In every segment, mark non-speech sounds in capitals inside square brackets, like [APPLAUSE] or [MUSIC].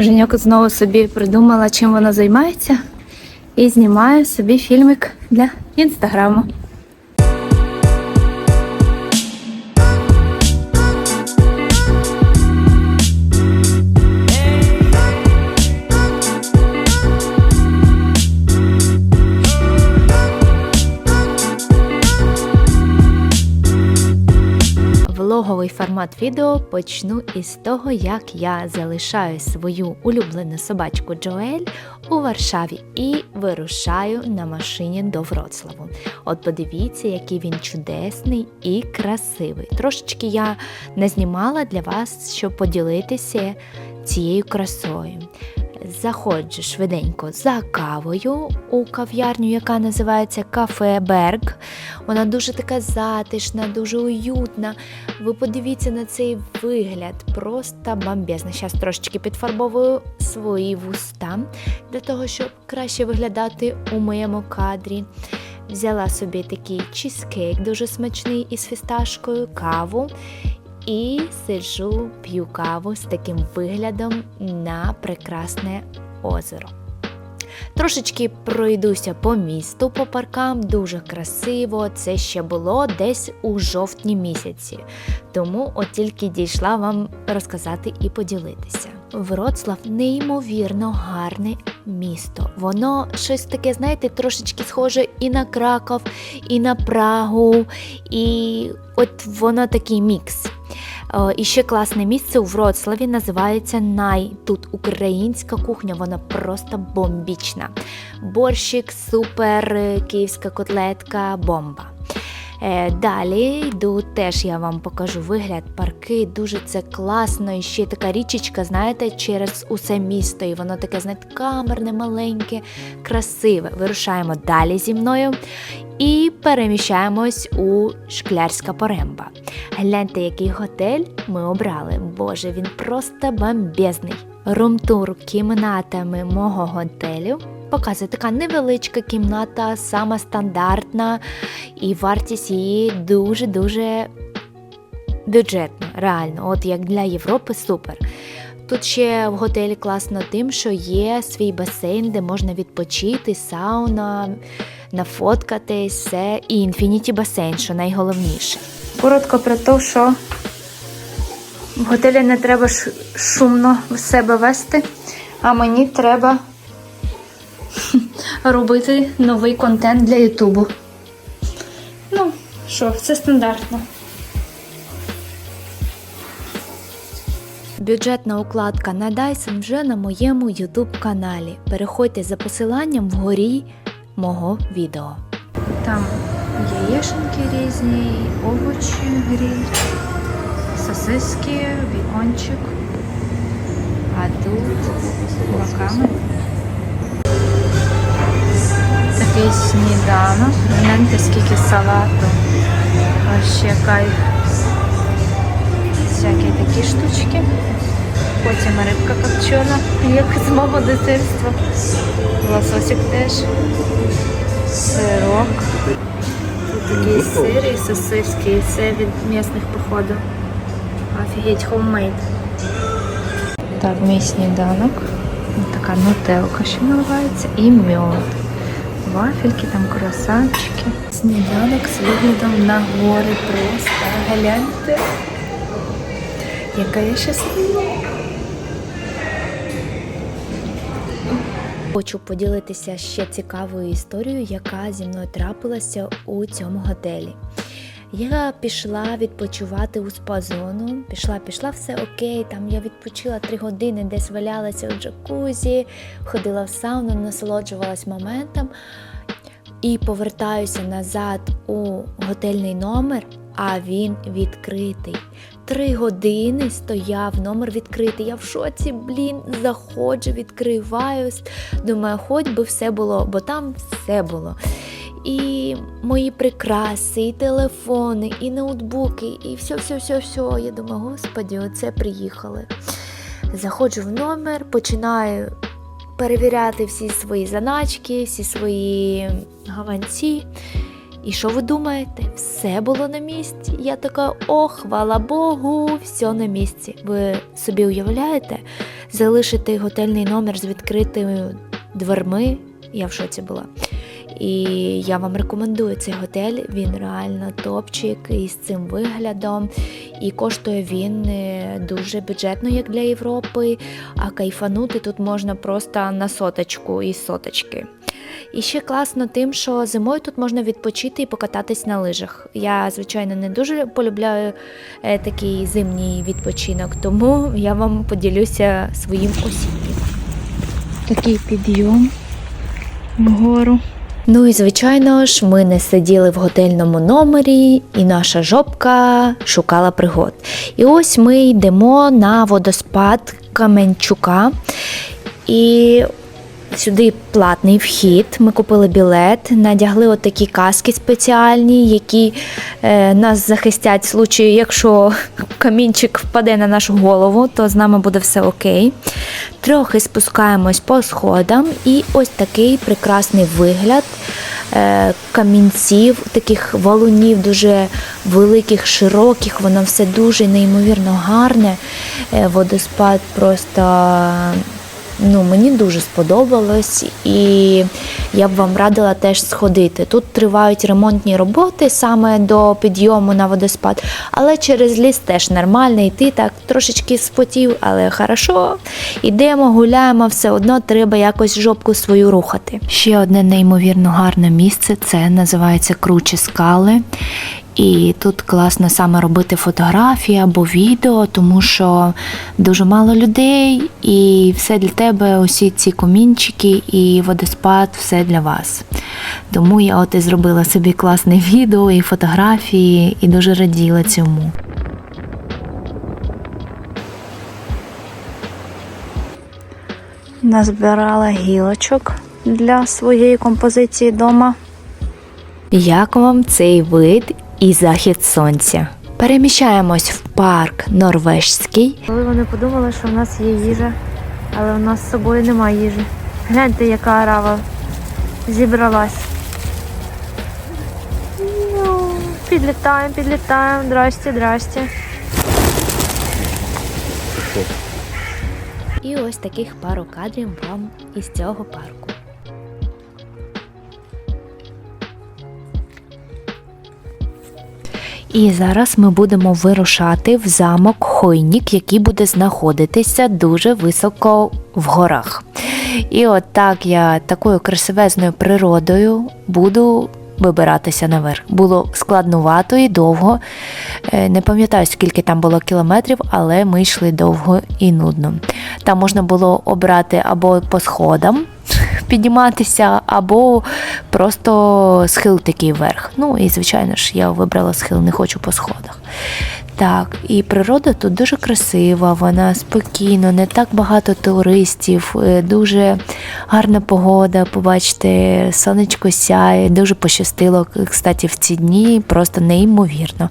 Женьок знову собі придумала, чим вона займається, і знімає собі фільмик для інстаграму. Влоговий формат відео почну із того, як я залишаю свою улюблену собачку Джоель у Варшаві і вирушаю на машині до Вроцлаву. От подивіться, який він чудесний і красивий. Трошечки я не знімала для вас, щоб поділитися цією красою. Заходжу швиденько за кавою у кав'ярню, яка називається Кафе Берг. Вона дуже така затишна, дуже уютна. Ви подивіться на цей вигляд, просто бомбезно. Зараз трошечки підфарбовую свої вуста для того, щоб краще виглядати у моєму кадрі. Взяла собі такий чізкейк дуже смачний із фісташкою, каву. І сиджу, п'ю каву з таким виглядом на прекрасне озеро. Трошечки пройдуся по місту, по паркам, дуже красиво. Це ще було десь у жовтні місяці. Тому от тільки дійшла вам розказати і поділитися. Вроцлав неймовірно гарне місто. Воно щось таке, знаєте, трошечки схоже і на Краков, і на Прагу, і от воно такий мікс. Е, І ще класне місце у Вроцлаві називається Най. Тут українська кухня, вона просто бомбічна. Борщик, супер, е, київська котлетка, бомба. Е, Далі йду, теж я вам покажу вигляд, парки, дуже це класно. І ще така річечка, знаєте, через усе місто. І воно таке, знаєте, камерне, маленьке, красиве. Вирушаємо далі зі мною і переміщаємось у Шклярська Поремба. Гляньте, який готель ми обрали. Боже, він просто бомбезний. Румтур кімнатами мого готелю. Показує така невеличка кімната, сама стандартна, і вартість її дуже-дуже бюджетна, реально. От як для Європи супер. Тут ще в готелі класно тим, що є свій басейн, де можна відпочити, сауна, нафоткатись, все. І інфініті басейн, що найголовніше. Коротко про те, що в готелі не треба шумно в себе вести, а мені треба [LAUGHS] робити новий контент для Ютубу. Ну, що, це стандартно. Бюджетна укладка на Dyson вже на моєму YouTube каналі. Переходьте за посиланням вгорі мого відео. Там яєшеньки різні, овочі гриль, сосиски, бікончик. А тут лаками. Такий сніданок. Гляньте, скільки салату. Вообще кайф. Всякі такі штучки. Потім рибка копчена, як з мого дитинства. Лососик теж. Сирок. Такий сир і сосиски, і це від місних походу. Офігеть, хоммейд. Так, мій сніданок. Така нутелка ще наливається і мед. Вафельки, там круасанчики. Сніданок з виглядом на гори просто. Гляньте. Яка я щаслива. Хочу поділитися ще цікавою історією, яка зі мною трапилася у цьому готелі. Я пішла відпочивати у спа-зону, пішла, пішла, все окей. Там я відпочила три години, десь валялася у джакузі, ходила в сауну, насолоджувалась моментом і повертаюся назад у готельний номер, а він відкритий. Три години стояв номер відкритий. Я в шоці, блін, заходжу, відкриваюсь. Думаю, хоч би все було, бо там все було. І мої прикраси, і телефони, і ноутбуки, і все, все, все, все. Я думаю, господі, оце приїхали. Заходжу в номер, починаю перевіряти всі свої заначки, всі свої гаванці. І що ви думаєте? Все було на місці. Я така, о, хвала Богу, все на місці. Ви собі уявляєте? залишити готельний номер з відкритими дверми. Я в шоці була. І я вам рекомендую цей готель. Він реально топчик із цим виглядом. І коштує він е, дуже бюджетно, як для Європи. А кайфанути тут можна просто на соточку із соточки. І ще класно тим, що зимою тут можна відпочити і покататись на лижах. Я, звичайно, не дуже полюбляю е, такий зимній відпочинок, тому я вам поділюся своїм осіннім. Такий підйом вгору. Ну і звичайно ж, ми не сиділи в готельному номері, і наша жопка шукала пригод. І ось ми йдемо на водоспад Каменчука. І Сюди платний вхід. Ми купили білет, надягли отакі каски спеціальні, які е, нас захистять в случаї, якщо [LAUGHS] камінчик впаде на нашу голову, то з нами буде все окей. Трохи спускаємось по сходам, і ось такий прекрасний вигляд е, камінців, таких валунів, дуже великих, широких. Воно все дуже неймовірно гарне. Е, водоспад просто ну, мені дуже сподобалось, і я б вам радила теж сходити. Тут тривають ремонтні роботи саме до підйому на водоспад, але через ліс теж нормально йти, так трошечки спотів, але хорошо. Ідемо, гуляємо, все одно треба якось жопку свою рухати. Ще одне неймовірно гарне місце це називається Кручі скали. І тут класно саме робити фотографії або відео, тому що дуже мало людей, і все для тебе, усі ці комінчики і водоспад, все для вас. Тому я от і зробила собі класне відео і фотографії, і дуже раділа цьому. Назбирала гілочок для своєї композиції вдома. Як вам цей вид і захід сонця? Переміщаємось в парк Норвежський. Коли вони подумали, що в нас є їжа, але в нас з собою немає їжі. Гляньте, яка арава зібралась. Ну, Підлітаємо, підлітаємо. Здрасте, здрасте. І ось таких пару кадрів вам із цього парку. І зараз ми будемо вирушати в замок Хойнік, який буде знаходитися дуже високо в горах. І от так я такою красивезною природою буду вибиратися наверх. Було складнувато і довго. Е, Не пам'ятаю, скільки там було кілометрів, але ми йшли довго і нудно. Там можна було обрати або по сходам підніматися, або просто схил такий вверх. Ну і звичайно ж, я вибрала схил, не хочу по сходах. Так, і природа тут дуже красива, вона спокійно, не так багато туристів, е, дуже гарна погода. Побачите, сонечко сяє, дуже пощастило, кстати, в ці дні просто неймовірно.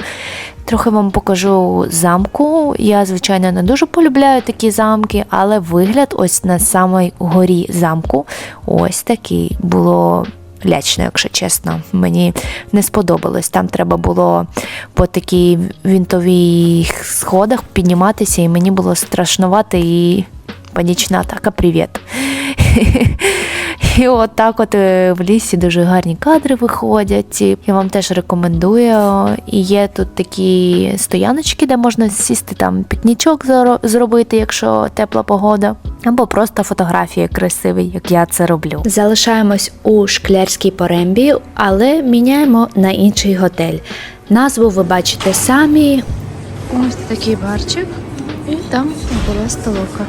Трохи вам покажу замку. Я, звичайно, не дуже полюбляю такі замки, але вигляд ось на самій горі замку ось такий було. Лячно, якщо чесно, мені не сподобалось. Там треба було по такій вінтовій сходах підніматися, і мені було страшнувати і панічна атака, привіт. [LAUGHS] І от так от е, в лісі дуже гарні кадри виходять. Я вам теж рекомендую. І є тут такі стояночки, де можна сісти там пікнічок зро- зробити, якщо тепла погода, або просто фотографії красиві, як я це роблю. Залишаємось у шклярській порембі, але міняємо на інший готель. Назву ви бачите самі. Ось такий барчик, і там була столовка.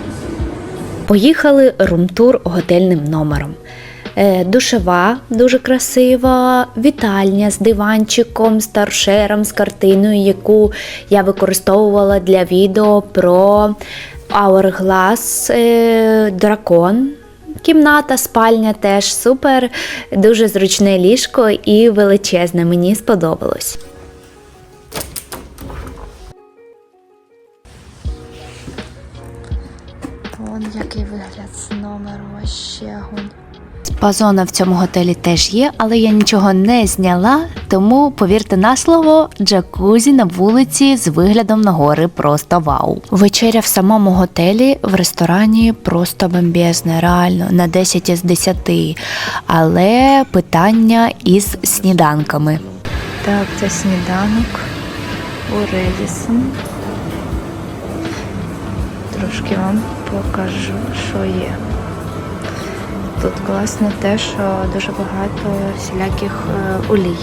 Поїхали румтур готельним номером. Е, Душева дуже красива, вітальня з диванчиком, з торшером, з картиною, яку я використовувала для відео про Hourglass е, дракон. Кімната, спальня теж супер, дуже зручне ліжко і величезне. Мені сподобалось. Вон який вигляд з номеру, ще огонь. Спа-зона в цьому готелі теж є, але я нічого не зняла, тому повірте на слово, джакузі на вулиці з виглядом на гори просто вау. Вечеря в самому готелі в ресторані просто бомбезна, реально на 10 із 10. Але питання із сніданками. Так, це сніданок у Редісон. Трошки вам покажу, що є. Тут класно те, що дуже багато всіляких е, олій.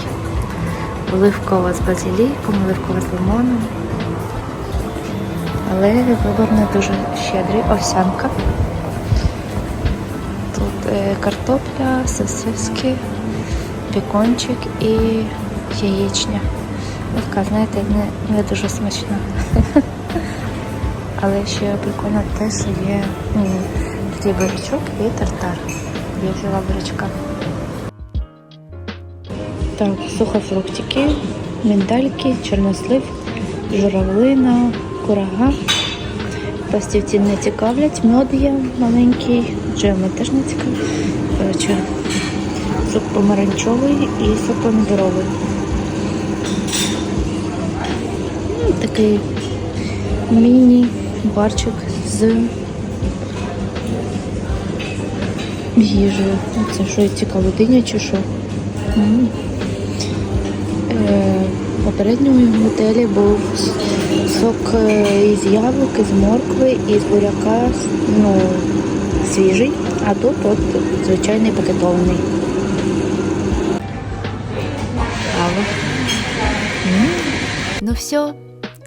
Оливкова з базиліком, оливкова з лимоном. Але вибор не дуже щедрий. Овсянка. Тут е, картопля, сосиски, бікончик і яєчня. Ну, Така, знаєте, не, не дуже смачна. [LAUGHS] Але ще прикольно те, що є такий бурячок і тартар. Я взяла бурячка. Так, сухофруктики, міндальки, чорнослив, журавлина, курага. Пластівці не цікавлять, мед є маленький, джеми теж не цікавлять. Сок помаранчовий і сок помідоровий. Ну, Такий міні-барчик з їжею. Це що цікаво, диня чи що? Е, В попередньому готелі був сок е, із яблук, із моркви, із буряка, ну, свіжий, а тут от звичайний пакетований. Ну все,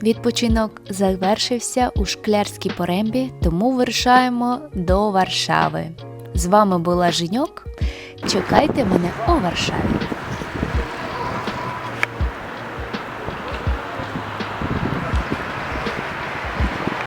відпочинок завершився у шклярській порембі, тому вирушаємо до Варшави. З вами була Женьок. Чекайте мене у Варшаві.